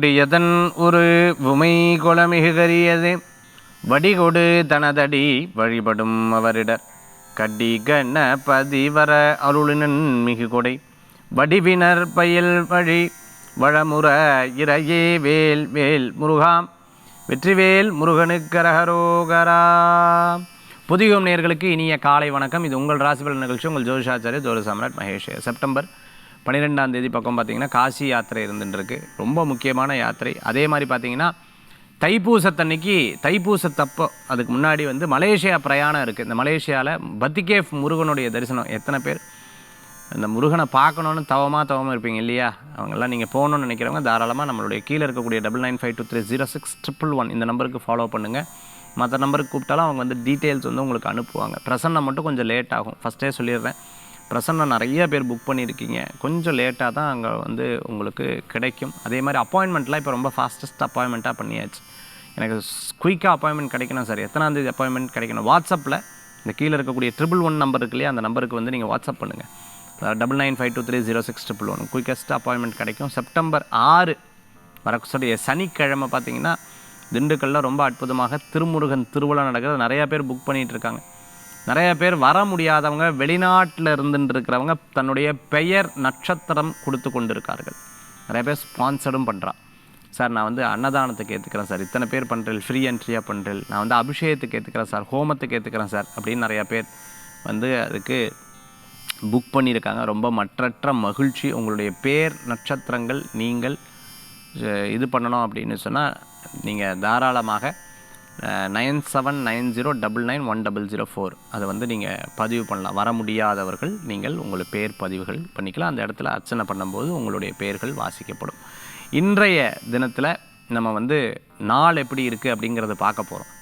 இப்படி எதன் ஒரு உமை குலமிகுகரியது வடிகொடு தனதடி வழிபடும் அவரிடர். கடி கண பதிவர அருளினன் மிகு கொடை வடிவினர் பயில் வழி வளமுற இறையே வேல் வேல் முருகாம். வெற்றிவேல் முருகனுக்கரகரோகரா புதிய நேர்களுக்கு இனிய காலை வணக்கம். இது உங்கள் ராசிபலன் நிகழ்ச்சி. உங்கள் ஜோதிஷாச்சாரிய ஜோதி சாம்ராட் மகேஷ். செப்டம்பர் பன்னிரெண்டாம் தேதி பக்கம் பார்த்தீங்கன்னா காசி யாத்திரை இருந்துருக்கு ரொம்ப முக்கியமான யாத்திரை. அதே மாதிரி பார்த்திங்கன்னா தைப்பூசத்தன்னைக்கு தைப்பூசத்தப்போ அதுக்கு முன்னாடி வந்து மலேசியா பிரயாணம் இருக்குது இந்த மலேசியாவில் பத்திகேஃப் முருகனுடைய தரிசனம். எத்தனை பேர்? இந்த முருகனை பார்க்கணுன்னு தவமாக தவமாக இருப்பீங்க இல்லையா? அவங்கெல்லாம் நீங்கள் போகணுன்னு நினைக்கிறவங்க தாராளமாக நம்மளுடைய கீழே இருக்கக்கூடிய double nine five two three zero six triple one இந்த நம்பருக்கு ஃபாலோ பண்ணுங்கள் மற்ற நம்பருக்கு கூப்பிட்டாலும் அவங்க வந்து டீட்டெயில்ஸ் வந்து உங்களுக்கு அனுப்புவாங்க. பிரசன்னம் மட்டும் கொஞ்சம் லேட் ஆகும். ஃபஸ்ட்டே சொல்லிடுறேன். பிரசன்னம் நிறைய பேர் புக் பண்ணியிருக்கீங்க. கொஞ்சம் லேட்டாக தான் அங்கே வந்து உங்களுக்கு கிடைக்கும். அதே மாதிரி அப்பாயின்மெண்ட்லாம் இப்போ ரொம்ப ஃபாஸ்டஸ்ட் அப்பாயின்மெண்ட்டாக பண்ணியாச்சு. எனக்கு குயிக்காக அப்பாயின்மெண்ட் கிடைக்கணும் சார் எத்தனாந்தேதி அப்பாயின்மெண்ட் கிடைக்கணும்? வாட்ஸ்அப்பில் இந்த கீழே இருக்கக்கூடிய ட்ரிபிள் ஒன் நம்பர் இருக்கு இல்லையா அந்த நம்பருக்கு வந்து நீங்கள் வாட்ஸ்அப் பண்ணுங்கள் double nine five two three zero six triple one quickest appointment கிடைக்கும். செப்டம்பர் ஆறு வரக்கூடிய சனிக்கிழமை பார்த்தீங்கன்னா திண்டுக்கல்லில் ரொம்ப அற்புதமாக திருமுருகன் திருவிழா நடக்கிறது. நிறையா பேர் புக் பண்ணிகிட்டு இருக்காங்க. நிறைய பேர் வர முடியாதவங்க வெளிநாட்டில் இருந்துட்டு இருக்கிறவங்க தன்னுடைய பெயர் நட்சத்திரம் கொடுத்து கொண்டிருக்கார்கள். நிறைய பேர் ஸ்பான்சரும் பண்ணுறா சார் நான் வந்து அன்னதானத்துக்கு ஏற்றுக்கிறேன் சார். இத்தனை பேர் பண்ணுறேன் ஃப்ரீ என்ட்ரியாக பண்ணுறேன் நான் வந்து அபிஷேகத்துக்கு ஏற்றுக்கிறேன் சார் ஹோமத்துக்கு ஏற்றுக்கிறேன் சார் அப்படின்னு நிறையா பேர் வந்து அதுக்கு புக் பண்ணியிருக்காங்க. ரொம்ப மற்றற்ற மகிழ்ச்சி. உங்களுடைய பேர் நட்சத்திரங்கள் நீங்கள் இது பண்ணணும் அப்படின்னு சொன்னால் நீங்கள் தாராளமாக nine seven nine zero double nine one double zero four. அதை வந்து நீங்கள் பதிவு பண்ணலாம். வர முடியாதவர்கள் நீங்கள் உங்கள் பேர் பதிவுகள் பண்ணிக்கலாம். அந்த இடத்துல அர்ச்சனை பண்ணும்போது உங்களுடைய பெயர்கள் வாசிக்கப்படும். இன்றைய தினத்தில் நம்ம வந்து நாள் எப்படி இருக்குது அப்படிங்கிறத பார்க்க போகிறோம்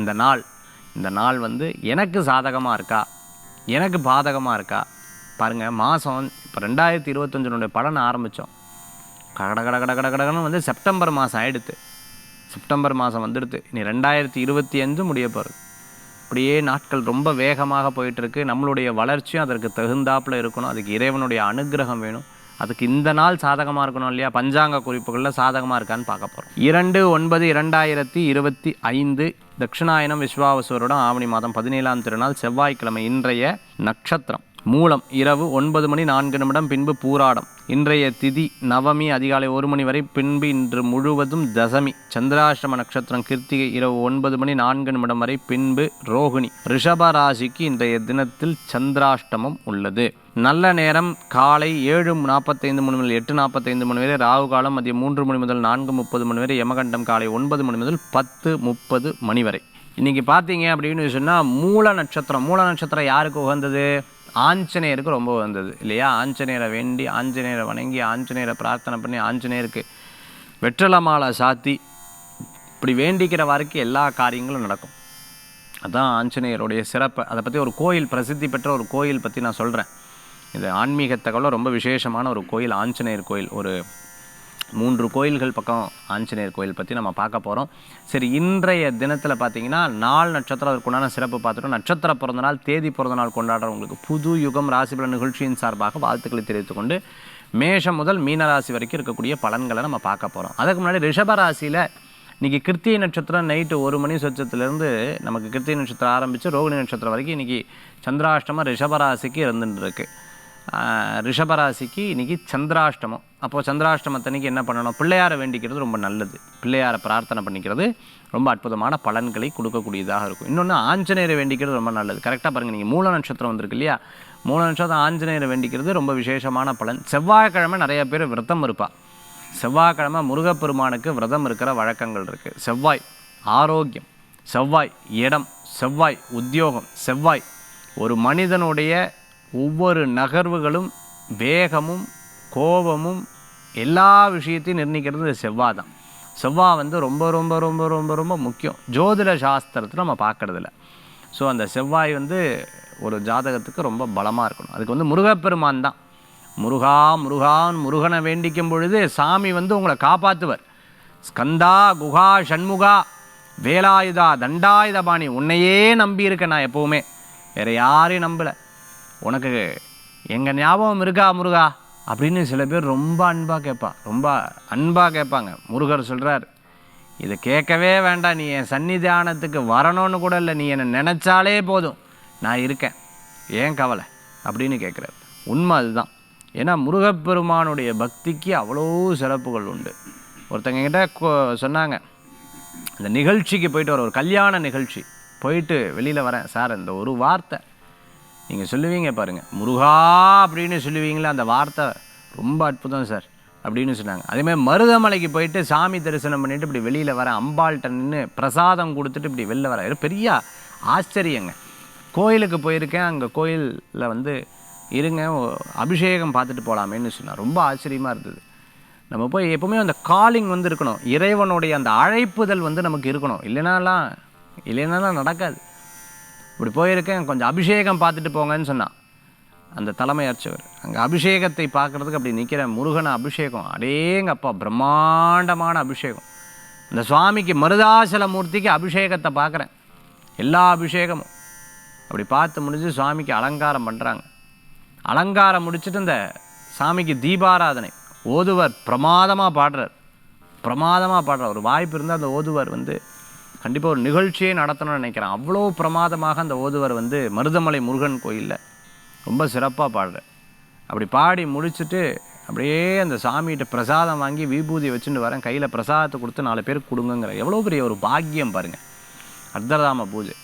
இந்த நாள் இந்த நாள் வந்து எனக்கு சாதகமாக இருக்கா? எனக்கு பாதகமாக இருக்கா? பாருங்கள் மாதம் இப்போ ரெண்டாயிரத்தி இருபத்தஞ்சினுடைய பலனை ஆரம்பித்தோம் கட கட கட கட வந்து செப்டம்பர் மாதம் ஆகிடுது செப்டம்பர் மாதம் வந்துடுது. இனி ரெண்டாயிரத்தி இருபத்தி அஞ்சு முடிய போகிறது அப்படியே நாட்கள் ரொம்ப வேகமாக போயிட்டுருக்கு. நம்மளுடைய வளர்ச்சியும் அதற்கு தகுந்தாப்பில் இருக்கணும். அதுக்கு இறைவனுடைய அனுக்கிரகம் வேணும். அதுக்கு இந்த நாள் சாதகமாக இருக்கணும் இல்லையா? பஞ்சாங்க குறிப்புகளில் சாதகமாக இருக்கான்னு பார்க்க போகிறோம் இரண்டு ஒன்பது இரண்டாயிரத்தி இருபத்தி ஐந்து தட்சிணாயனம் விஸ்வாவசுவருடன் ஆவணி மாதம் பதினேழாம் திருநாள் செவ்வாய்க்கிழமை இன்றைய நட்சத்திரம். மூலம் இரவு ஒன்பது மணி நான்கு நிமிடம் பின்பு பூராடம். இன்றைய திதி நவமி அதிகாலை ஒரு மணி வரை பின்பு இன்று முழுவதும் தசமி. சந்திராஷ்டம நட்சத்திரம் கிருத்திகை இரவு ஒன்பது மணி நான்கு நிமிடம் வரை பின்பு ரோகிணி. ரிஷப ராசிக்கு இன்றைய தினத்தில் சந்திராஷ்டமம் உள்ளது. நல்ல நேரம் காலை ஏழு நாற்பத்தைந்து மணி முதல் எட்டு நாற்பத்தைந்து மணி வரை ராகு காலம் மதியம் மூன்று மணி முதல் நான்கு முப்பது மணி வரை யமகண்டம் காலை ஒன்பது மணி முதல் பத்து முப்பது மணி வரை. இன்றைக்கி பார்த்தீங்க அப்படின்னு சொன்னால் மூல நட்சத்திரம். மூல நட்சத்திரம் யாருக்கு உகந்தது? ஆஞ்சநேயருக்கு ரொம்ப வந்தது இல்லையா? ஆஞ்சநேயரை வேண்டி ஆஞ்சநேயரை வணங்கி ஆஞ்சநேயரை பிரார்த்தனை பண்ணி ஆஞ்சநேயருக்கு வெற்றலை மாலை சாத்தி இப்படி வேண்டிக்கிற வரைக்கும் எல்லா காரியங்களும் நடக்கும். அதுதான் ஆஞ்சநேயருடைய சிறப்பு. அதை பற்றி ஒரு கோயில் பிரசித்தி பெற்ற ஒரு கோயில் பற்றி நான் சொல்கிறேன் இது ஆன்மீக ரொம்ப விசேஷமான ஒரு கோயில் ஆஞ்சநேயர் கோயில். ஒரு மூன்று கோயில்கள் பக்கம் ஆஞ்சநேயர் கோயில் பற்றி நம்ம பார்க்க போகிறோம் சரி இன்றைய தினத்தில் பார்த்தீங்கன்னா நாள் நட்சத்திரம் அதற்குண்டான சிறப்பு பார்த்துட்டோம். நட்சத்திர பிறந்த நாள் தேதி பிறந்த நாள் கொண்டாடுறவங்களுக்கு புது யுகம் ராசிபல நிகழ்ச்சியின் சார்பாக வாழ்த்துக்களை தெரிவித்துக் கொண்டு மேஷம் முதல் மீனராசி வரைக்கும் இருக்கக்கூடிய பலன்களை நம்ம பார்க்க போகிறோம் அதுக்கு முன்னாடி ரிஷபராசியில் இன்றைக்கி கிருத்திகை நட்சத்திரம் நைட்டு ஒரு மணி சொச்சத்துலேருந்து நமக்கு கிருத்திகை நட்சத்திரம் ஆரம்பித்து ரோகிணி நட்சத்திரம் வரைக்கும் இன்றைக்கி சந்திராஷ்டமம் ரிஷபராசிக்கு இருந்துட்டு இருக்குது ரிஷபராசிக்கு இன்றைக்கி சந்திராஷ்டமம். அப்போது சந்திராஷ்டமத்தனைக்கு என்ன பண்ணணும்? பிள்ளையாரை வேண்டிக்கிறது ரொம்ப நல்லது. பிள்ளையாரை பிரார்த்தனை பண்ணிக்கிறது ரொம்ப அற்புதமான பலன்களை கொடுக்கக்கூடியதாக இருக்கும். இன்னொன்று ஆஞ்சநேயரை வேண்டிக்கிறது ரொம்ப நல்லது. கரெக்டாக பாருங்கள் நீங்கள் மூல நட்சத்திரம் வந்திருக்கு இல்லையா? மூல நட்சத்திரம் ஆஞ்சநேயரை வேண்டிக்கிறது ரொம்ப விசேஷமான பலன். செவ்வாய்க்கிழமை நிறைய பேர் விரதம் இருப்பாள் செவ்வாய்க்கிழமை முருகப்பெருமானுக்கு விரதம் இருக்கிற வழக்கங்கள் இருக்குது செவ்வாய் ஆரோக்கியம் செவ்வாய் இடம் செவ்வாய் உத்தியோகம் செவ்வாய் ஒரு மனிதனுடைய ஒவ்வொரு நகர்வுகளும் வேகமும் கோபமும் எல்லா விஷயத்தையும் நிர்ணயிக்கிறது செவ்வாய் தான். செவ்வாய் வந்து ரொம்ப ரொம்ப ரொம்ப ரொம்ப ரொம்ப முக்கியம். ஜோதிட சாஸ்திரத்தில் நம்ம பார்க்கறதில்ல. ஸோ அந்த செவ்வாய் வந்து ஒரு ஜாதகத்துக்கு ரொம்ப பலமாக இருக்கணும். அதுக்கு வந்து முருகப்பெருமான் தான். முருகா முருகான் முருகனை வேண்டிக்கும் பொழுது சாமி வந்து உங்களை காப்பாற்றுவர் ஸ்கந்தா குகா ஷண்முகா வேலாயுதா தண்டாயுதபாணி உன்னையே நம்பியிருக்கேன் நான் எப்போவுமே. வேறு யாரையும் நம்பலை. உனக்கு எங்கள் ஞாபகம் இருக்கா முருகா? அப்படின்னு சில பேர் ரொம்ப அன்பாக கேட்பா. ரொம்ப அன்பாக கேட்பாங்க. முருகர் சொல்கிறார் இதை கேட்கவே வேண்டாம். நீ என் சன்னிதானத்துக்கு வரணும்னு கூட இல்லை. நீ என்னை நினச்சாலே போதும். நான் இருக்கேன். ஏன் கவலை? அப்படின்னு கேட்குறாரு. உண்மை அதுதான். ஏன்னா முருகப்பெருமானுடைய பக்திக்கு அவ்வளோ சிறப்புகள் உண்டு. ஒருத்தங்க கிட்ட கொ- சொன்னாங்க அந்த நிகழ்ச்சிக்கு போயிட்டு வர ஒரு கல்யாண நிகழ்ச்சி. போயிட்டு வெளியில் வரேன் சார். இந்த ஒரு வார்த்தை நீங்கள் சொல்லுவீங்க பாருங்கள் முருகா அப்படின்னு சொல்லுவீங்களே அந்த வார்த்தை ரொம்ப அற்புதம் சார் அப்படின்னு சொன்னாங்க. அதேமாதிரி மருதமலைக்கு போயிட்டு சாமி தரிசனம் பண்ணிட்டு இப்படி வெளியில் வர அம்பாள்கிட்ட நின்று பிரசாதம் கொடுத்துட்டு இப்படி வெளில வர பெரிய ஆச்சரியங்க. கோயிலுக்கு போயிருக்கேன் அங்கே கோயிலில் வந்து இருங்க ஓ- அபிஷேகம் பார்த்துட்டு போகலாமேன்னு சொன்னார். ரொம்ப ஆச்சரியமாக இருந்தது. நம்ம போய் எப்போவுமே அந்த காலிங் வந்து இருக்கணும். இறைவனுடைய அந்த அழைப்புதல் வந்து நமக்கு இருக்கணும். இல்லைனாலாம் இல்லைனாலாம் நடக்காது. இப்படி போயிருக்கேன் கொஞ்சம் அபிஷேகம் பார்த்துட்டு போங்கன்னு சொன்னான் அந்த தலைமை அர்ச்சவர் அங்கே அபிஷேகத்தை பார்க்குறதுக்கு அப்படி நிற்கிற முருகன் அபிஷேகம் அடேங்கப்பா பிரம்மாண்டமான அபிஷேகம். இந்த சுவாமிக்கு மருதாசல மூர்த்திக்கு அபிஷேகத்தை பார்க்குறேன். எல்லா அபிஷேகமும். அப்படி பார்த்து முடிஞ்சு சுவாமிக்கு அலங்காரம் பண்ணுறாங்க அலங்காரம் முடிச்சுட்டு இந்த சாமிக்கு தீபாராதனை ஓதுவர் பிரமாதமாக பாடுறார். பிரமாதமாக பாடுறார். ஒரு வாய்ப்பு இருந்தால் அந்த ஓதுவர் வந்து கண்டிப்பாக ஒரு நிகழ்ச்சியே நடத்தணும்னு நினைக்கிறேன். அவ்வளோ பிரமாதமாக அந்த ஓதுவர் வந்து மருதமலை முருகன் கோயிலில் ரொம்ப சிறப்பாக பாடுறேன் அப்படி பாடி முடிச்சுட்டு அப்படியே அந்த சாமிகிட்ட பிரசாதம் வாங்கி விபூதி வச்சுட்டு வரேன். கையில் பிரசாதத்தை கொடுத்து நாலு பேருக்கு கொடுங்கங்கிற எவ்வளோ பெரிய ஒரு பாக்கியம் பாருங்கள் அர்த்தராம பூஜை.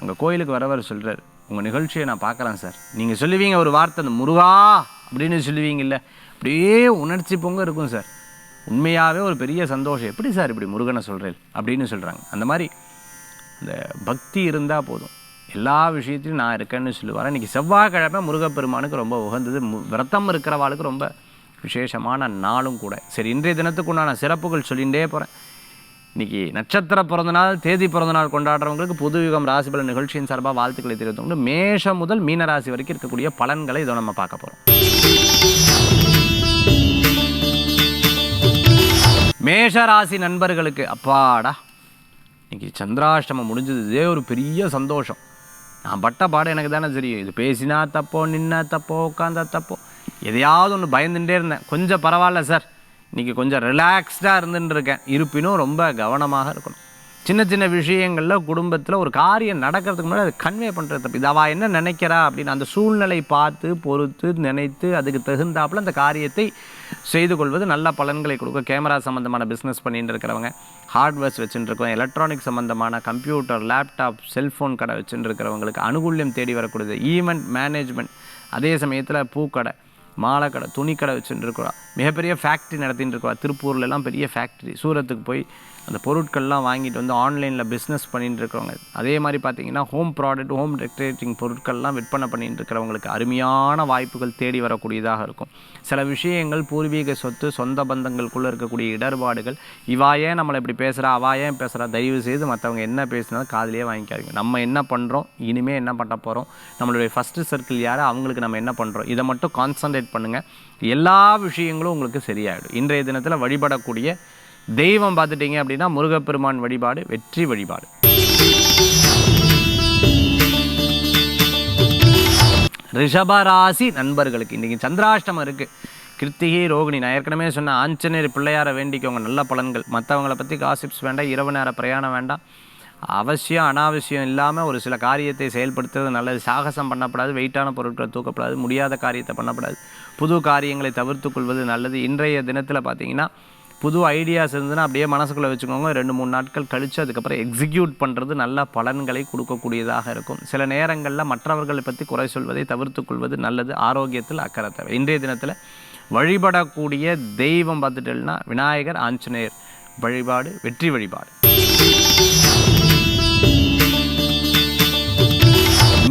அங்கே கோயிலுக்கு வரவர் சொல்கிறார் உங்கள் நிகழ்ச்சியை நான் பார்க்குறேன் சார். நீங்கள் சொல்லுவீங்க ஒரு வார்த்தை அந்த முருகா அப்படின்னு சொல்லுவீங்கல்ல. அப்படியே உணர்ச்சி பொங்க இருக்கும் சார். உண்மையாகவே ஒரு பெரிய சந்தோஷம். எப்படி சார் இப்படி முருகனை சொல்கிறேன் அப்படின்னு சொல்கிறாங்க அந்த மாதிரி அந்த பக்தி இருந்தால் போதும். எல்லா விஷயத்திலையும் நான் இருக்கேன்னு சொல்லுவார். இன்றைக்கி செவ்வாய்க்கிழமை முருகப்பெருமானுக்கு ரொம்ப உகந்தது. விரதம் இருக்கிறவாளுக்கு ரொம்ப விசேஷமான நாளும் கூட. சரி இன்றைய தினத்துக்கு உண்டான சிறப்புகள் சொல்லிகிட்டே போகிறேன் இன்னைக்கு நட்சத்திர பிறந்தநாள் தேதி பிறந்தநாள் கொண்டாடுறவங்களுக்கு புதுயுகம் ராசிபல நிகழ்ச்சியின் சார்பாக வாழ்த்துக்களை தெரிவித்தவங்க மேஷம் முதல் மீனராசி வரைக்கும் இருக்கக்கூடிய பலன்களை இதை நம்ம பார்க்க போகிறோம் மேஷ ராசி நண்பர்களுக்கு அப்பாடா இன்னைக்கு சந்திராஷ்டமம் முடிஞ்சது இதே ஒரு பெரிய சந்தோஷம். நான் பட்ட பாடம் எனக்கு தானே தெரியும். இது பேசினா தப்போ நின்னா தப்போ உட்காந்தா தப்போ எதையாவது ஒன்று பயந்துட்டே இருந்தேன். கொஞ்சம் பரவாயில்ல சார். இன்றைக்கி கொஞ்சம் ரிலாக்ஸ்டாக இருந்துட்டு இருக்கேன். இருப்பினும் ரொம்ப கவனமாக இருக்கணும். சின்ன சின்ன விஷயங்களில் குடும்பத்தில் ஒரு காரியம் நடக்கிறதுக்கு முன்னாடி அதை கன்வே பண்ணுறது தப்பு. இது அவள் என்ன நினைக்கிறா அப்படின்னு அந்த சூழ்நிலை பார்த்து பொறுத்து நினைத்து அதுக்கு தகுந்தாப்புல அந்த காரியத்தை செய்து கொள்வது நல்ல பலன்களை கொடுக்கும். கேமரா சம்மந்தமான பிஸ்னஸ் பண்ணிட்டு இருக்கிறவங்க ஹார்ட்வேர்ஸ் வச்சுட்டு இருக்கோம் எலக்ட்ரானிக் சம்மந்தமான கம்ப்யூட்டர் லேப்டாப் செல்ஃபோன் கடை வச்சுட்டு இருக்கிறவங்களுக்கு அனுகூல்யம் தேடி வரக்கூடியது. ஈவெண்ட் மேனேஜ்மெண்ட் அதே சமயத்தில் பூக்கடை மாலை கடை துணிக்கடை வச்சுட்டு இருக்கிறா. மிகப்பெரிய ஃபேக்ட்ரி நடத்திட்டு இருக்கா. திருப்பூர்லலாம் பெரிய ஃபேக்ட்ரி சூரத்துக்கு போய் அந்த பொருட்கள்லாம் வாங்கிட்டு வந்து ஆன்லைனில் பிஸ்னஸ் பண்ணிட்டு இருக்கிறவங்க. அதே மாதிரி பார்த்தீங்கன்னா ஹோம் ப்ராடக்ட் ஹோம் டெக்கரேட்டிங் பொருட்கள்லாம் விற்பனை பண்ணிட்டு இருக்கிறவங்களுக்கு அருமையான வாய்ப்புகள் தேடி வரக்கூடியதாக இருக்கும். சில விஷயங்கள் பூர்வீக சொத்து சொந்த பந்தங்களுக்குள்ளே இருக்கக்கூடிய இடர்பாடுகள் இவா ஏன் நம்மளை இப்படி பேசுகிறா அவா ஏன் பேசுகிறா தயவு செய்து மற்றவங்க என்ன பேசுனாலும் காதுலயே வாங்கிக்காதீங்க. நம்ம என்ன பண்ணுறோம் இனிமேல் என்ன பண்ண போகிறோம் நம்மளுடைய ஃபஸ்ட்டு சர்க்கிள் யார்? அவங்களுக்கு நம்ம என்ன பண்ணுறோம் இதை மட்டும் கான்சன்ட்ரேட் பண்ணுங்கள் எல்லா விஷயங்களும் உங்களுக்கு சரியாயிடும். இன்றைய தினத்தில் வழிபடக்கூடிய தெய்வம் பார்த்துட்டீங்க அப்படின்னா முருகப்பெருமான் வழிபாடு வெற்றி வழிபாடு. ரிஷபராசி நண்பர்களுக்கு இன்றைக்கி சந்திராஷ்டமம் இருக்குது கிருத்திகை ரோகிணி நான் ஏற்கனவே சொன்ன ஆஞ்சநேயர் பிள்ளையாரை வேண்டிக்கோங்க நல்ல பலன்கள். மற்றவங்களை பற்றி காசிப்ஸ் வேண்டாம் இரவு நேர பிரயாணம் வேண்டாம். அவசியம் அனாவசியம் இல்லாமல் ஒரு சில காரியத்தை செயல்படுத்துறது நல்லது. சாகசம் பண்ணப்படாது வெயிட்டான பொருட்களை தூக்கப்படாது முடியாத காரியத்தை பண்ணப்படாது. புது காரியங்களை தவிர்த்து கொள்வது நல்லது. இன்றைய தினத்தில் பார்த்தீங்கன்னா புது ஐடியாஸ் இருந்ததுன்னா அப்படியே மனசுக்குள்ளே வச்சுக்கோங்க. ரெண்டு மூணு நாட்கள் கழித்து அதுக்கப்புறம் எக்ஸிக்யூட் பண்ணுறது நல்ல பலன்களை கொடுக்கக்கூடியதாக இருக்கும். சில நேரங்களில் மற்றவர்களை பற்றி குறை சொல்வதை தவிர்த்து கொள்வது நல்லது. ஆரோக்கியத்தில் அக்கறை தேவை. இன்றைய தினத்தில் வழிபடக்கூடிய தெய்வம் பார்த்துட்டேன்னா விநாயகர் ஆஞ்சநேயர். வழிபாடு வெற்றி வழிபாடு.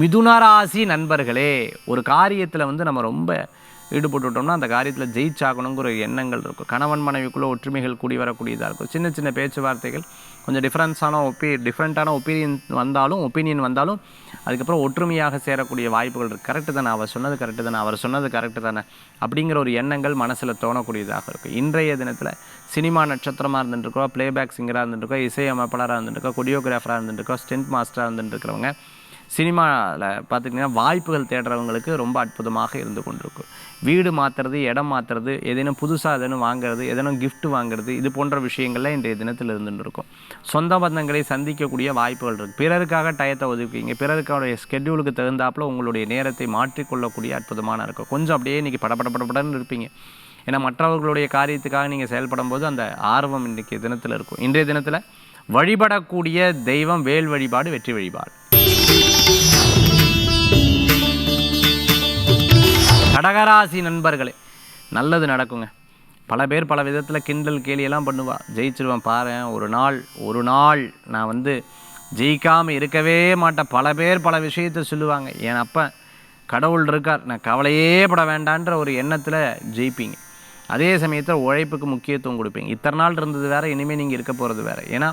மிதுன ராசி நண்பர்களே ஒரு காரியத்தில் வந்து நம்ம ரொம்ப ஈடுபட்டுட்டோம்னா அந்த காரியத்தில் ஜெயிச்சாகணுங்கிற எண்ணங்கள் இருக்கும். கணவன் மனைவிக்குள்ளே ஒற்றுமைகள் கூடி வரக்கூடியதாக இருக்கும். சின்ன சின்ன பேச்சுவார்த்தைகள் கொஞ்சம் டிஃப்ரென்ஸான ஒப்பி டிஃப்ரெண்ட்டான ஒப்பீனியன் வந்தாலும் ஒப்பீனியன் வந்தாலும் அதுக்கப்புறம் ஒற்றுமையாக சேரக்கூடிய வாய்ப்புகள் இருக்குது கரெக்டு தானே அவர் சொன்னது கரெக்டு தானே அவர் சொன்னது கரெக்டு தானே அப்படிங்கிற ஒரு எண்ணங்கள் மனசில் தோணக்கூடியதாக இருக்கும். இன்றைய தினத்தில் சினிமா நட்சத்திரமாக இருந்துட்டுருக்கோம் ப்ளேபேக் சிங்கராக இருந்துட்டுருக்கோம் இசையமைப்பாளராக இருந்துட்டுருக்கோம் கொடியோகிராஃபராக இருந்துட்டுருக்கோம் ஸ்டென்ட் மாஸ்டராக இருந்துட்டுருக்கிறவங்க சினிமாவில் பார்த்துக்கிட்டிங்கன்னா வாய்ப்புகள் தேடுறவங்களுக்கு ரொம்ப அற்புதமாக இருந்து கொண்டிருக்கும். வீடு மாற்றுறது இடம் மாற்றுறது ஏதேனும் புதுசாக எதேனும் வாங்குறது ஏதேனும் கிஃப்ட் வாங்குறது இது போன்ற விஷயங்கள்லாம் இன்றைய தினத்தில் இருந்துட்டு இருக்கும். சொந்த பந்தங்களை சந்திக்கக்கூடிய வாய்ப்புகள் இருக்குது பிறருக்காக டயத்தை ஒதுக்குவீங்க. பிறருக்கான ஸ்கெட்யூலுக்கு தகுந்தாப்புல உங்களுடைய நேரத்தை மாற்றிக்கொள்ளக்கூடிய அற்புதமான இருக்கும் கொஞ்சம் அப்படியே இன்றைக்கி படபட படபடன்னு இருப்பீங்க. ஏன்னா மற்றவர்களுடைய காரியத்துக்காக நீங்கள் செயல்படும் போது அந்த ஆர்வம் இன்றைக்கி தினத்தில் இருக்கும். இன்றைய தினத்தில் வழிபடக்கூடிய தெய்வம் வேல் வழிபாடு வெற்றி வழிபாடு. கடகராசி நண்பர்களே நல்லது நடக்குங்க. பல பேர் பல விதத்தில் கிண்டல் கேலியெல்லாம் பண்ணுவா. ஜெயிச்சிருவேன் பாரு ஒரு நாள் ஒரு நாள் நான் வந்து ஜெயிக்காமல் இருக்கவே மாட்டேன். பல பேர் பல விஷயத்தை சொல்லுவாங்க. என் அப்போ கடவுள் இருக்கார் நான் கவலையே பட வேண்டான்ற ஒரு எண்ணத்தில் ஜெயிப்பீங்க. அதே சமயத்தில் உழைப்புக்கு முக்கியத்துவம் கொடுப்பீங்க. இத்தனை நாள் இருந்தது வேற இனிமேல் நீங்கள் இருக்க போகிறது வேற. ஏன்னா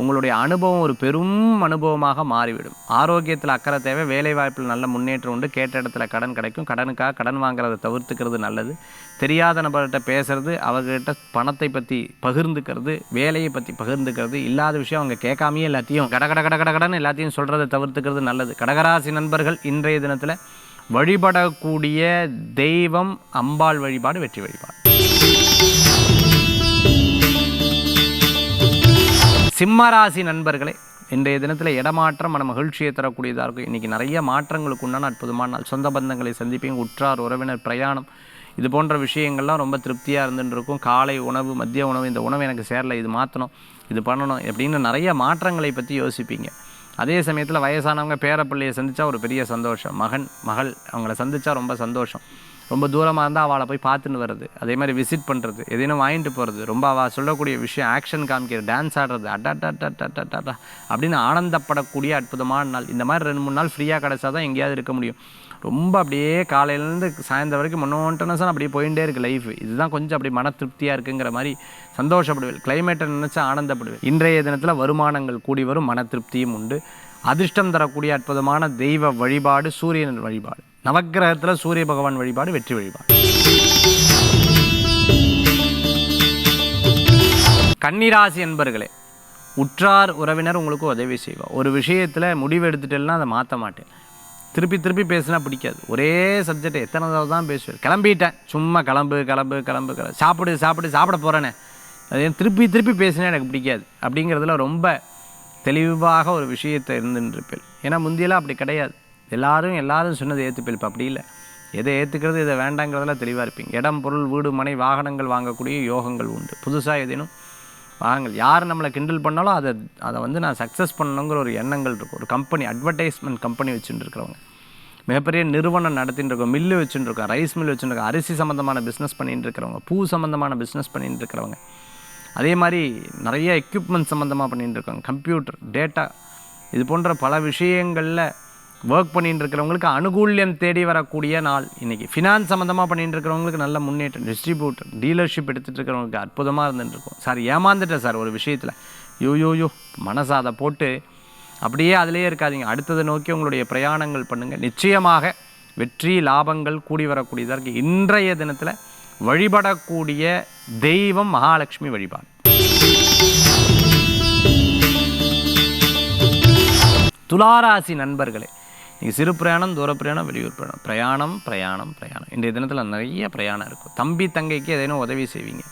உங்களுடைய அனுபவம் ஒரு பெரும் அனுபவமாக மாறிவிடும். ஆரோக்கியத்தில் அக்கறை தேவை வேலைவாய்ப்பில் நல்ல முன்னேற்றம் உண்டு. கேட்ட இடத்துல கடன் கிடைக்கும். கடனுக்காக கடன் வாங்குறதை தவிர்த்துக்கிறது நல்லது. தெரியாத நபர்கிட்ட பேசுகிறது அவர்கிட்ட பணத்தை பற்றி பகிர்ந்துக்கிறது வேலையை பற்றி பகிர்ந்துக்கிறது இல்லாத விஷயம் அவங்க கேட்காமையே எல்லாத்தையும் கட கட கட கட கடன்னு எல்லாத்தையும் சொல்கிறத தவிர்த்துக்கிறது நல்லது. கடகராசி நண்பர்கள் இன்றைய தினத்தில் வழிபடக்கூடிய தெய்வம் அம்பாள் வழிபாடு வெற்றி வழிபாடு. சிம்மராசி நண்பர்களே இன்றைய தினத்தில் இடமாற்றம் மன மகிழ்ச்சியை தரக்கூடியதாக இருக்கும். இன்றைக்கி நிறைய மாற்றங்களுக்கு உண்டான அற்புதமான நாள். சொந்த பந்தங்களை சந்திப்பீங்க உற்றார் உறவினர் பிரயாணம் இது போன்ற விஷயங்கள்லாம் ரொம்ப திருப்தியாக இருந்துட்டு இருக்கும். காலை உணவு மதிய உணவு இந்த உணவு எனக்கு சேரல இது மாற்றணும் இது பண்ணணும் அப்படின்னு நிறைய மாற்றங்களை பற்றி யோசிப்பீங்க. அதே சமயத்தில் வயசானவங்க பேரப்பிள்ளையை சந்தித்தா ஒரு பெரிய சந்தோஷம். மகன் மகள் அவங்கள சந்தித்தா ரொம்ப சந்தோஷம். ரொம்ப தூரமாக இருந்தால் அவளை போய் பார்த்துன்னு வர்றது. அதே மாதிரி விசிட் பண்ணுறது எதையும் வாங்கிட்டு போகிறது ரொம்ப அவள் சொல்லக்கூடிய விஷயம் ஆக்ஷன் காமிக்கிற டான்ஸ் ஆடுறது அட்டா அப்படின்னு ஆனந்தப்படக்கூடிய அற்புதமான நாள். இந்த மாதிரி ரெண்டு மூணு நாள் ஃப்ரீயாக கிடச்சா தான் எங்கேயாவது இருக்க முடியும். ரொம்ப அப்படியே காலையிலேருந்து சாயந்தரம் வரைக்கும் மொன்னோன்ட்டனஸாக அப்படியே போயிட்டே இருக்குது லைஃப் இதுதான் கொஞ்சம் அப்படி மன திருப்தியாக இருக்குங்கிற மாதிரி சந்தோஷப்படுவேன். கிளைமேட்டை நினச்சா ஆனந்தப்படுவேன். இன்றைய தினத்தில் வருமானங்கள் கூடி வரும் மன திருப்தியும் உண்டு. அதிர்ஷ்டம் தரக்கூடிய அற்புதமான தெய்வ வழிபாடு சூரியன் வழிபாடு. நவக்கிரகத்தில் சூரிய பகவான் வழிபாடு வெற்றி வழிபாடு. கன்னிராசி என்பர்களே உற்றார் உறவினர் உங்களுக்கு உதவி செய்வா ஒரு விஷயத்தில் முடிவு எடுத்துட்டேன்னா அதை மாற்ற மாட்டேன். திருப்பி திருப்பி பேசினா பிடிக்காது. ஒரே சப்ஜெக்ட் எத்தனை தடவை தான் பேசுவேன். கிளம்பிட்டேன். சும்மா கிளம்பு கிளம்பு கிளம்பு கிளம்பு. சாப்பிடு சாப்பிடு சாப்பிட போகிறேனே அதே திருப்பி திருப்பி பேசினா எனக்கு பிடிக்காது. அப்படிங்கிறதுல ரொம்ப தெளிவாக ஒரு விஷயத்தை இருந்துருப்பேன் ஏன்னா முந்தியெல்லாம் அப்படி கிடையாது. எல்லாரும் எல்லாரும் சொன்னதை ஏற்றுப்பேன் இப்போ அப்படி இல்லை. எதை ஏற்றுக்கிறது எதை வேண்டாங்கிறதெல்லாம் தெளிவாக இருப்பீங்க. இடம் பொருள் வீடு மனை வாகனங்கள் வாங்கக்கூடிய யோகங்கள் உண்டு. புதுசாக ஏதேனும் வாங்கல் யார் நம்மளை கிண்டில் பண்ணாலும் அதை அதை வந்து நான் சக்ஸஸ் பண்ணணுங்கிற ஒரு எண்ணங்கள் இருக்கும். ஒரு கம்பெனி அட்வர்டைஸ்மெண்ட் கம்பெனி வச்சுட்டு இருக்கிறவங்க மிகப்பெரிய நிறுவனம் நடத்திட்டு இருக்கோம் மில்லு வச்சுட்டு இருக்கோம் ரைஸ் மில் வச்சுட்டு இருக்கோம் அரிசி சம்மந்தமான பிஸ்னஸ் பண்ணிட்டு இருக்கிறவங்க பூ சம்மந்தமான பிஸ்னஸ் பண்ணிட்டு இருக்கிறவங்க அதே மாதிரி நிறைய எக்யூப்மெண்ட் சம்மந்தமாக பண்ணிட்டு இருக்காங்க கம்ப்யூட்டர் டேட்டா இது போன்ற பல விஷயங்களில் ஒர்க் பண்ணிட்டு இருக்கிறவங்களுக்கு அனுகூல்யம் தேடி வரக்கூடிய நாள் இன்றைக்கி ஃபினான்ஸ் சம்மந்தமாக பண்ணிட்டு இருக்கிறவங்களுக்கு நல்ல முன்னேற்றம் டிஸ்ட்ரிபியூட்டர் டீலர்ஷிப் எடுத்துகிட்டு இருக்கிறவங்களுக்கு அற்புதமாக இருந்துட்டு இருக்கும் சார் ஏமாந்துட்டேன் சார் ஒரு விஷயத்தில். யோ யோ யோ மனசை அதை போட்டு அப்படியே அதிலே இருக்காதீங்க. அடுத்ததை நோக்கி உங்களுடைய பிரயாணங்கள் பண்ணுங்கள் நிச்சயமாக வெற்றி லாபங்கள் கூடி வரக்கூடியதாக இருக்குது இன்றைய தினத்தில் வழிபடக்கூடிய தெய்வம் மகாலட்சுமி வழிபாடு. துளாராசி நண்பர்களே நீங்கள் சிறு பிரயாணம் தூர பிரயாணம் வெளியூர் பிரயாணம். பிரயாணம் பிரயாணம் பிரயாணம். இன்றைய தினத்தில் நிறைய பிரயாணம் இருக்கும். தம்பி தங்கைக்கு ஏதேனும் உதவி செய்வீங்க.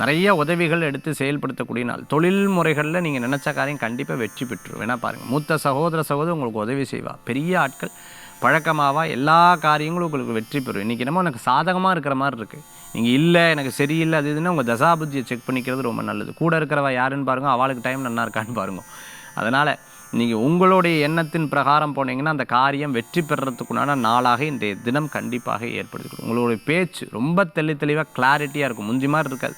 நிறைய உதவிகள் எடுத்து செயல்படுத்தக்கூடிய நாள். தொழில் முறைகளில் நீங்கள் நினச்ச காரியம் கண்டிப்பாக வெற்றி பெற்றுரும். வேணா பாருங்கள் மூத்த சகோதர சகோதரி உங்களுக்கு உதவி செய்வா. பெரிய ஆட்கள் பழக்கமாவா எல்லா காரியங்களும் உங்களுக்கு வெற்றி பெறும். இன்றைக்கி என்னமோ எனக்கு சாதகமாக இருக்கிற மாதிரி இருக்குது நீங்கள் இல்லை எனக்கு சரியில்லை அது இதுன்னா உங்கள் தசாபுத்தியை செக் பண்ணிக்கிறது ரொம்ப நல்லது. கூட இருக்கிறவா யாருன்னு பாருங்க. அவளுக்கு டைம் நல்லா இருக்கான்னு பாருங்க. அதனால் நீங்கள் உங்களுடைய எண்ணத்தின் பிரகாரம் போனீங்கன்னா அந்த காரியம் வெற்றி பெறத்துக்குண்டான நாளாக இன்றைய தினம் கண்டிப்பாக ஏற்படுத்தி உங்களுடைய பேச்சு ரொம்ப தெளி தெளிவாக கிளாரிட்டியாக இருக்கும். முந்தி மாதிரி இருக்காது.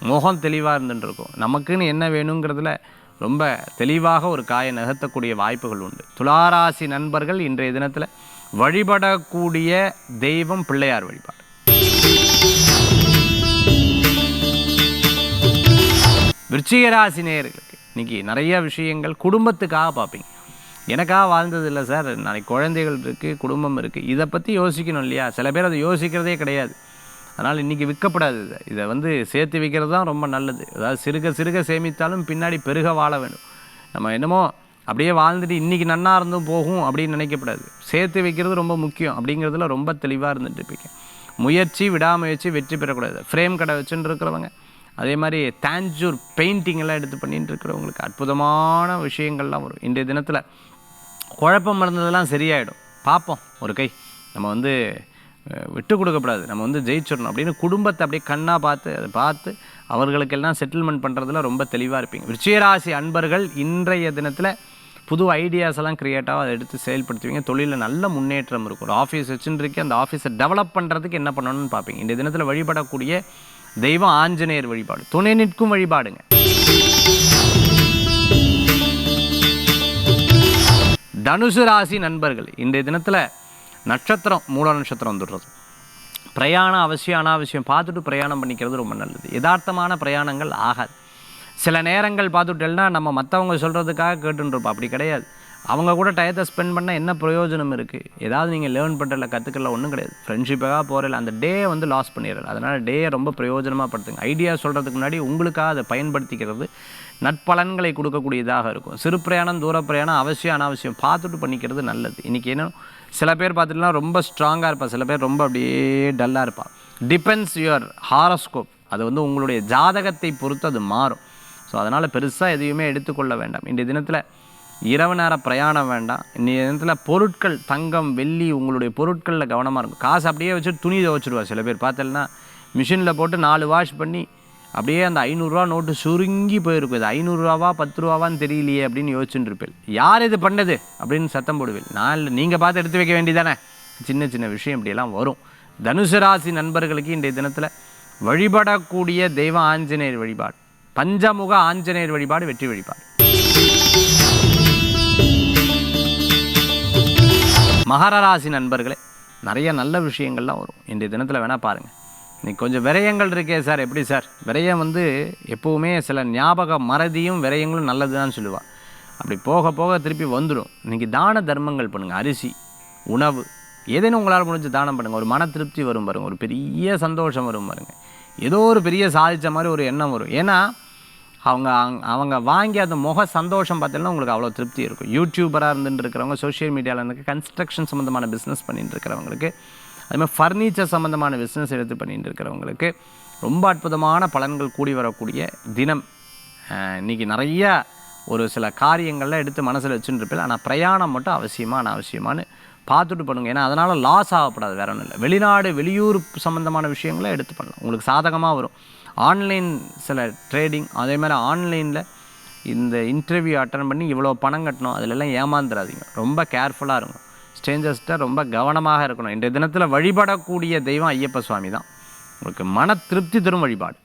முகம் தெளிவாக இருந்துட்டு இருக்கும். நமக்குன்னு என்ன வேணுங்கிறதுல ரொம்ப தெளிவாக ஒரு காயை நகர்த்தக்கூடிய வாய்ப்புகள் உண்டு. துளாராசி நண்பர்கள் இன்றைய தினத்தில் வழிபடக்கூடிய தெய்வம் பிள்ளையார் வழிபாடு. விருச்சிகராசி நேயர்களுக்கு இன்னைக்கு நிறைய விஷயங்கள் குடும்பத்துக்காக பார்ப்பீங்க. எனக்காக வாழ்ந்தது இல்லை சார். நாளைக்கு குழந்தைகள் இருக்குது குடும்பம் இருக்குது இதை பற்றி யோசிக்கணும் இல்லையா? சில பேர் அதை யோசிக்கிறதே கிடையாது. அதனால் இன்றைக்கி விற்கப்படாது இதை. இதை வந்து சேர்த்து வைக்கிறது தான் ரொம்ப நல்லது. அதாவது சிறுக சிறுக சேமித்தாலும் பின்னாடி பெருக வாழ வேண்டும் நம்ம என்னமோ அப்படியே வாழ்ந்துட்டு இன்றைக்கி நன்னா இருந்தும் போகும் அப்படின்னு நினைக்கப்படாது. சேர்த்து வைக்கிறது ரொம்ப முக்கியம் அப்படிங்கிறதுல ரொம்ப தெளிவாக இருந்துட்டு இருப்பீங்க முயற்சி விடாமுயற்சி வெற்றி பெறக்கூடாது. ஃப்ரேம் கடை வச்சுன்னு இருக்கிறவங்க அதே மாதிரி தேஞ்சூர் பெயிண்டிங்கெல்லாம் எடுத்து பண்ணிகிட்டு இருக்கிறவங்களுக்கு அற்புதமான விஷயங்கள்லாம் வரும். இன்றைய தினத்தில் குழப்பம் இருந்ததெல்லாம் சரியாயிடும். பார்ப்போம் ஒரு கை. நம்ம வந்து விட்டு கொடுக்கக்கூடாது நம்ம வந்து ஜெயிச்சிடணும் அப்படின்னு குடும்பத்தை அப்படியே கண்ணாக பார்த்து அதை பார்த்து அவர்களுக்கெல்லாம் செட்டில்மெண்ட் பண்ணுறதுல ரொம்ப தெளிவாக இருப்பீங்க. விருச்சிகராசி அன்பர்கள் இன்றைய தினத்தில் புது ஐடியாஸ் எல்லாம் க்ரியேட்டாக அதை எடுத்து செயல்படுத்துவீங்க. தொழிலில் நல்ல முன்னேற்றம் இருக்கும். ஒரு ஆஃபீஸ் வச்சுருக்கு அந்த ஆஃபீஸை டெவலப் பண்ணுறதுக்கு என்ன பண்ணணும்னு பார்ப்பீங்க. இந்த தினத்தில் வழிபடக்கூடிய தெய்வம் ஆஞ்சநேயர் வழிபாடு. துணை நிற்கும் வழிபாடுங்க. தனுசு ராசி நண்பர்கள் இன்றைய தினத்தில் நட்சத்திரம் மூல நட்சத்திரம் வந்துடுறது. பிரயாணம் அவசியம் அனாவசியம் பார்த்துட்டு பிரயாணம் பண்ணிக்கிறது ரொம்ப நல்லது. யதார்த்தமான பிரயாணங்கள் ஆகாது. சில நேரங்கள் பார்த்துட்டேன்னா நம்ம மற்றவங்க சொல்கிறதுக்காக கேட்டுருப்போம் அப்படி கிடையாது. அவங்க கூட டயத்தை ஸ்பெண்ட் பண்ணால் என்ன பிரயோஜனம் இருக்குது ஏதாவது நீங்கள் லேர்ன் பண்ணுறல கற்றுக்கல ஒன்றும் கிடையாது. ஃப்ரெண்ட்ஷிப்பாக போகிறல அந்த டே வந்து லாஸ் பண்ணிடுறது. அதனால் டேயை ரொம்ப பிரயோஜனமாக படுத்துங்க. ஐடியா சொல்கிறதுக்கு முன்னாடி உங்களுக்காக அதை பயன்படுத்திக்கிறது நட்பலன்களை கொடுக்கக்கூடியதாக இருக்கும். சிறு பிரயாணம் தூர பிரயாணம் அவசியம் அனாவசியம் பார்த்துட்டு பண்ணிக்கிறது நல்லது. இன்றைக்கி என்ன சில பேர் பார்த்துட்டுலாம் ரொம்ப ஸ்ட்ராங்காக இருப்பாள் சில பேர் ரொம்ப அப்படியே டல்லாக இருப்பாள் டிபெண்ட்ஸ் யுவர் ஹாரோஸ்கோப் அது வந்து உங்களுடைய ஜாதகத்தை பொறுத்து அது மாறும். ஸோ அதனால் பெருசாக எதையுமே எடுத்துக்கொள்ள வேண்டாம். இன்றைய தினத்தில் இரவு நேர பிரயாணம் வேண்டாம். இன்றைய தினத்தில் பொருட்கள் தங்கம் வெள்ளி உங்களுடைய பொருட்களில் கவனமாக இருக்கும். காசு அப்படியே வச்சுட்டு துணி துவச்சிடுவா சில பேர். பார்த்தேன்னா மிஷினில் போட்டு நாலு வாஷ் பண்ணி அப்படியே அந்த ஐநூறுரூவா நோட்டு சுருங்கி போயிருக்கும். இது ஐநூறுரூவாவா பத்து ரூபாவான்னு தெரியலையே அப்படின்னு யோசிச்சுட்டு இருப்பேன். யார் இது பண்ணது? அப்படின்னு சத்தம் போடுவேன். நான் இல்லை நீங்கள் பார்த்து எடுத்து வைக்க வேண்டியதானே? சின்ன சின்ன விஷயம் இப்படியெல்லாம் வரும். தனுசு ராசி நண்பர்களுக்கு இன்றைய தினத்தில் வழிபடக்கூடிய தெய்வ ஆஞ்சநேயர் வழிபாடு. பஞ்சமுக ஆஞ்சநேயர் வழிபாடு வெற்றி வழிபாடு. மகரராசி நண்பர்களே நிறைய நல்ல விஷயங்கள்லாம் வரும். இன்றைய தினத்தில் வேணால் பாருங்கள் இன்றைக்கி கொஞ்சம் விரயங்கள் இருக்கே சார். எப்படி சார்? விரயம் வந்து எப்போவுமே சில ஞாபக மறதியும் விரயங்களும் நல்லதுதான் சொல்லுவாள் அப்படி போக போக திருப்பி வந்துடும் இன்றைக்கி தான தர்மங்கள் பண்ணுங்கள் அரிசி உணவு ஏதேனும் உங்களால் முடிஞ்சு தானம் பண்ணுங்கள் ஒரு மன திருப்தி வரும் பாருங்க. ஒரு பெரிய சந்தோஷம் வரும் பாருங்கள் ஏதோ ஒரு பெரிய சாதித்த மாதிரி ஒரு எண்ணம் வரும். ஏன்னா அவங்க அவங்க வாங்கி அந்த முக சந்தோஷம் பார்த்தீங்கன்னா உங்களுக்கு அவ்வளோ திருப்தி இருக்கும். யூடியூபராக இருந்துட்டு இருக்கிறவங்க சோஷியல் மீடியாவில் இருந்து கன்ஸ்ட்ரக்ஷன் சம்மந்தமான பிஸ்னஸ் பண்ணிட்டு இருக்கிறவங்களுக்கு அதுமாதிரி ஃபர்னிச்சர் சம்மந்தமான பிஸ்னஸ் எடுத்து பண்ணிட்டு இருக்கிறவங்களுக்கு ரொம்ப அற்புதமான பலன்கள் கூடி வரக்கூடிய தினம். இன்றைக்கி இன்னைக்கு நிறைய ஒரு சில காரியங்கள்லாம் எடுத்து மனசில் வச்சுட்டு இருப்பேன். ஆனால் பிரயாணம் மட்டும் அவசியமான அவசியமானு பார்த்துட்டு பண்ணுங்க ஏன்னா அதனால் லாஸ் ஆகப்படாது வேற ஒன்றும் இல்லை. வெளிநாடு வெளியூர் சம்மந்தமான விஷயங்களை எடுத்து பண்ணலாம். உங்களுக்கு சாதகமாக வரும். ஆன்லைன் சில ட்ரேடிங் அதே மாதிரி ஆன்லைனில் இந்த இன்டர்வியூ அட்டன் பண்ணி இவ்வளோ பணம் கட்டணும் அதிலெல்லாம் ஏமாந்துடாதீங்க ரொம்ப கேர்ஃபுல்லாக இருக்கும் ஸ்ட்ரேஞ்சர்ஸ்கிட்ட ரொம்ப கவனமாக இருக்கணும். இன்றைய தினத்தில் வழிபடக்கூடிய தெய்வம் ஐயப்ப சுவாமி தான். உங்களுக்கு மன திருப்தி தரும் வழிபாடு.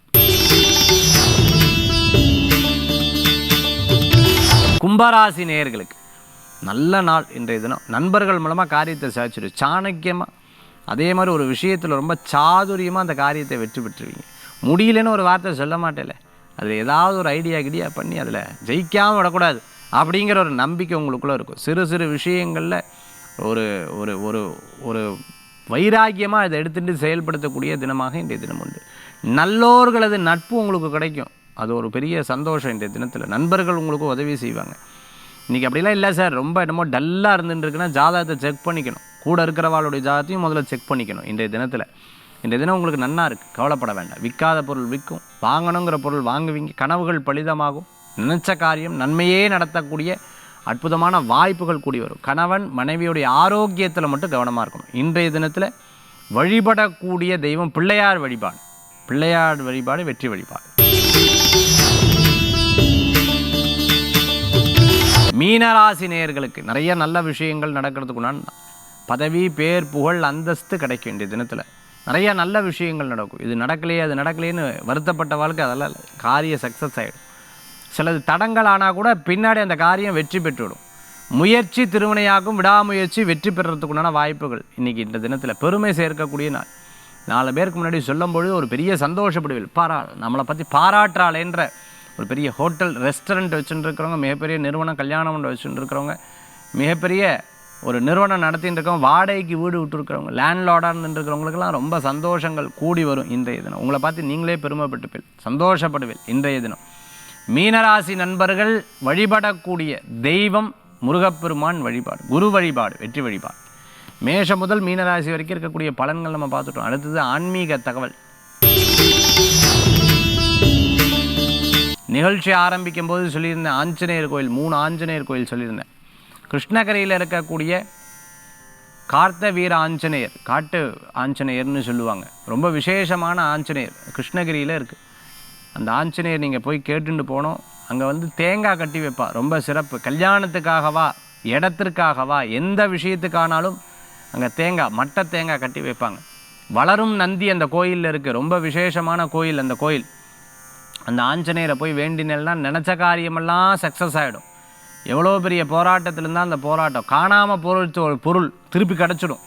கும்பராசி நேயர்களுக்கு நல்ல நாள் இன்றைய தினம். நண்பர்கள் மூலமாக காரியத்தை சாதிச்சிடும் சாணக்கியமாக அதே மாதிரி ஒரு விஷயத்தில் ரொம்ப சாதுரியமாக அந்த காரியத்தை வெற்றி பெற்றுவீங்க. முடியலன்னு ஒரு வார்த்தை சொல்ல மாட்டேல அதில் ஏதாவது ஒரு ஐடியா கிடியா பண்ணி அதில் ஜெயிக்காமல் விடக்கூடாது அப்படிங்கிற ஒரு நம்பிக்கை உங்களுக்குள்ளே இருக்கும். சிறு சிறு விஷயங்களில் ஒரு ஒரு ஒரு ஒரு வைராக்கியமாக இதை எடுத்துட்டு செயல்படுத்தக்கூடிய தினமாக இன்றைய தினம் உண்டு. நல்லோர்களது நட்பு உங்களுக்கு கிடைக்கும். அது ஒரு பெரிய சந்தோஷம் இன்றைய தினத்தில். நண்பர்கள் உங்களுக்கு உதவி செய்வாங்க. இன்றைக்கி அப்படிலாம் இல்லை சார். ரொம்ப என்னமோ டல்லாக இருந்துட்டு இருக்குன்னா ஜாதகத்தை செக் பண்ணிக்கணும். கூட இருக்கிறவாளுடைய ஜாதகத்தையும் முதல்ல செக் பண்ணிக்கணும் இன்றைய தினத்தில். இந்த தினம் உங்களுக்கு நன்னா இருக்குது கவலைப்பட வேண்டாம். விற்காத பொருள் விற்கும். வாங்கணுங்கிற பொருள் வாங்குவீங்க. கனவுகள் பலிதமாகும். நினைச்ச காரியம் நன்மையே நடத்தக்கூடிய அற்புதமான வாய்ப்புகள் கூடி வரும். கணவன் மனைவியுடைய ஆரோக்கியத்தில் மட்டும் கவனமாக இருக்கணும். இன்றைய தினத்தில் வழிபடக்கூடிய தெய்வம் பிள்ளையார் வழிபாடு. பிள்ளையார் வழிபாடு வெற்றி வழிபாடு. மீனராசி நேயர்களுக்கு நிறைய நல்ல விஷயங்கள் நடக்கிறதுக்குண்டான பதவி பேர் புகழ் அந்தஸ்து கிடைக்கும் வேண்டிய தினத்தில். நிறைய நல்ல விஷயங்கள் நடக்கும். இது நடக்கலையே அது நடக்கலையேன்னு வருத்தப்பட்ட வாழ்க்கை அதெல்லாம் காரியம் காரிய சக்ஸஸ் ஆகிடும் சிலது தடங்கள் ஆனால் கூட பின்னாடி அந்த காரியம் வெற்றி பெற்றுவிடும். முயற்சி திருவினையாகும் விடாமுயற்சி வெற்றி பெறுறதுக்குண்டான வாய்ப்புகள் இன்றைக்கி இந்த தினத்தில் பெருமை சேர்க்கக்கூடிய நாள். நாலு பேருக்கு முன்னாடி சொல்லும்பொழுது ஒரு பெரிய சந்தோஷப்படுவில் பாரா நம்மளை பற்றி பாராட்டுறாளேன்ற ஒரு பெரிய ஹோட்டல் ரெஸ்டாரண்ட் வச்சுட்டு இருக்கிறவங்க மிகப்பெரிய நிறுவனம் கல்யாணம் மண்டபம் வச்சுட்டு இருக்கிறவங்க மிகப்பெரிய ஒரு நிறுவனம் நடத்திட்டு இருக்கோம் வாடகைக்கு வீடு விட்டுருக்கிறவங்க லேண்ட்லார்டாக இருந்துருக்கிறவங்களுக்கெல்லாம் ரொம்ப சந்தோஷங்கள் கூடி வரும் இன்றைய தினம். உங்களை பார்த்து நீங்களே பெருமைப்பட்டுப்பீள் சந்தோஷப்படுவீள் இன்றைய தினம். மீனராசி நண்பர்கள் வழிபடக்கூடிய தெய்வம் முருகப்பெருமான் வழிபாடு குரு வழிபாடு வெற்றி வழிபாடு. மேஷம் முதல் மீனராசி வரைக்கும் இருக்கக்கூடிய பலன்கள் நம்ம பார்த்துட்டோம். அடுத்தது ஆன்மீக தகவல். நிகழ்ச்சி ஆரம்பிக்கும் போது சொல்லியிருந்தேன் ஆஞ்சநேயர் கோயில் மூணு ஆஞ்சநேயர் கோயில் சொல்லியிருந்தேன். கிருஷ்ணகிரியில் இருக்கக்கூடிய கார்த்த வீர ஆஞ்சநேயர் காட்டு ஆஞ்சநேயர்னு சொல்லுவாங்க. ரொம்ப விசேஷமான ஆஞ்சநேயர். கிருஷ்ணகிரியில் இருக்குது அந்த ஆஞ்சநேயர் நீங்கள் போய் கேட்டுட்டு போனோம். அங்கே வந்து தேங்காய் கட்டி வைப்பா. ரொம்ப சிறப்பு. கல்யாணத்துக்காகவா இடத்திற்காகவா எந்த விஷயத்துக்கானாலும் அங்கே தேங்காய் மட்டை தேங்காய் கட்டி வைப்பாங்க. வளரும் நந்தி அந்த கோயிலில் இருக்குது ரொம்ப விசேஷமான கோயில் அந்த கோயில். அந்த ஆஞ்சநேயரை போய் வேண்டினேன்னா நினச்ச காரியமெல்லாம் சக்ஸஸ் ஆகிடும் எவ்வளோ பெரிய போராட்டத்தில் இருந்தால் அந்த போராட்டம். காணாமல் பொருள் ஒரு பொருள் திருப்பி கிடச்சிடும்.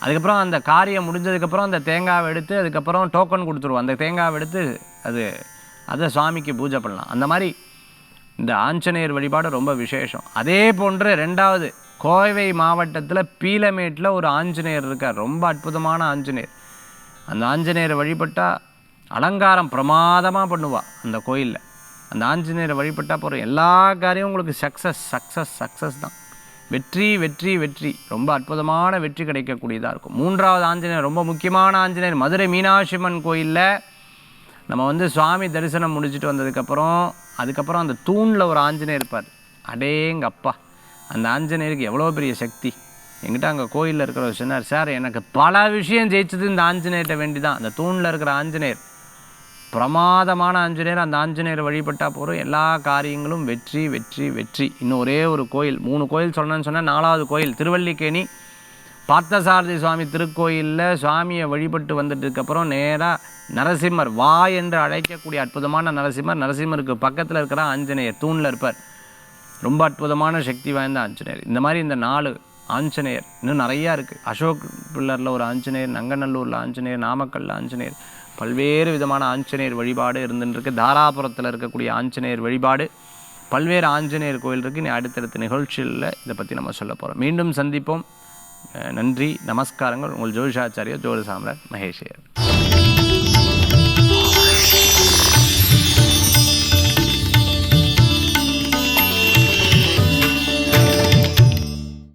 அதுக்கப்புறம் அந்த காரியம் முடிஞ்சதுக்கப்புறம் அந்த தேங்காவை எடுத்து அதுக்கப்புறம் டோக்கன் கொடுத்துருவோம். அந்த தேங்காவை எடுத்து அது அதை சுவாமிக்கு பூஜை பண்ணலாம். அந்த மாதிரி இந்த ஆஞ்சநேயர் வழிபாடு ரொம்ப விசேஷம். அதே போன்று ரெண்டாவது கோவை மாவட்டத்தில் பீலமேட்டில் ஒரு ஆஞ்சநேயர் இருக்கார். ரொம்ப அற்புதமான ஆஞ்சநேயர். அந்த ஆஞ்சநேயரை வழிபட்டால் அலங்காரம் பிரமாதமாக பண்ணுவாள் அந்த கோயிலில். அந்த ஆஞ்சநேயரை வழிபட்டால் போகிற எல்லா காரியமும் உங்களுக்கு சக்ஸஸ் சக்ஸஸ் சக்ஸஸ் தான். வெற்றி வெற்றி வெற்றி. ரொம்ப அற்புதமான வெற்றி கிடைக்கக்கூடியதாக இருக்கும். மூன்றாவது ஆஞ்சநேயர் ரொம்ப முக்கியமான ஆஞ்சநேயர் மதுரை மீனாட்சிமன் கோயிலில் நம்ம வந்து சுவாமி தரிசனம் முடிச்சுட்டு வந்ததுக்கப்புறம் அதுக்கப்புறம் அந்த தூணில் ஒரு ஆஞ்சநேயர் இருப்பார். அடேங்க அப்பா அந்த ஆஞ்சநேயருக்கு எவ்வளோ பெரிய சக்தி. எங்கிட்ட அங்கே கோயிலில் இருக்கிறவர் சொன்னார் சார் எனக்கு பல விஷயம் ஜெயிச்சது இந்த ஆஞ்சநேயர்கிட்ட வேண்டி தான் அந்த தூணில் இருக்கிற ஆஞ்சநேயர் பிரமாதமான ஆஞ்சநேயர் அந்த ஆஞ்சநேயர் வழிபட்டால் போகிறோம் எல்லா காரியங்களும் வெற்றி வெற்றி வெற்றி. இன்னும் ஒரே ஒரு கோயில். மூணு கோயில் சொன்னேன்னு சொன்னால் நாலாவது கோயில் திருவல்லிக்கேணி. பார்த்தசாரதி சுவாமி திருக்கோயிலில் சுவாமியை வழிபட்டு வந்துட்டதுக்கப்புறம் நேராக நரசிம்மர் வா என்று அழைக்கக்கூடிய அற்புதமான நரசிம்மர். நரசிம்மருக்கு பக்கத்தில் இருக்கிற ஆஞ்சநேயர் தூணில் இருப்பார். ரொம்ப அற்புதமான சக்தி வாய்ந்த ஆஞ்சநேயர். இந்த மாதிரி இந்த நாலு ஆஞ்சநேயர். இன்னும் நிறையா இருக்குது அசோக் பில்லரில் ஒரு ஆஞ்சநேயர் நங்கநல்லூரில் ஆஞ்சநேயர் நாமக்கல்லில் ஆஞ்சநேயர். பல்வேறு விதமான ஆஞ்சநேயர் வழிபாடு இருந்துருக்கு தாராபுரத்தில் இருக்கக்கூடிய ஆஞ்சநேயர் வழிபாடு பல்வேறு ஆஞ்சநேயர் கோயில் இருக்குது இனி அடுத்தடுத்த நிகழ்ச்சியில் இதை பற்றி நம்ம சொல்ல போகிறோம் மீண்டும் சந்திப்போம். நன்றி நமஸ்காரங்கள். உங்கள் ஜோதிஷாச்சாரியர் ஜோதி சாம்ராட் மகேஷ் ஐயர்.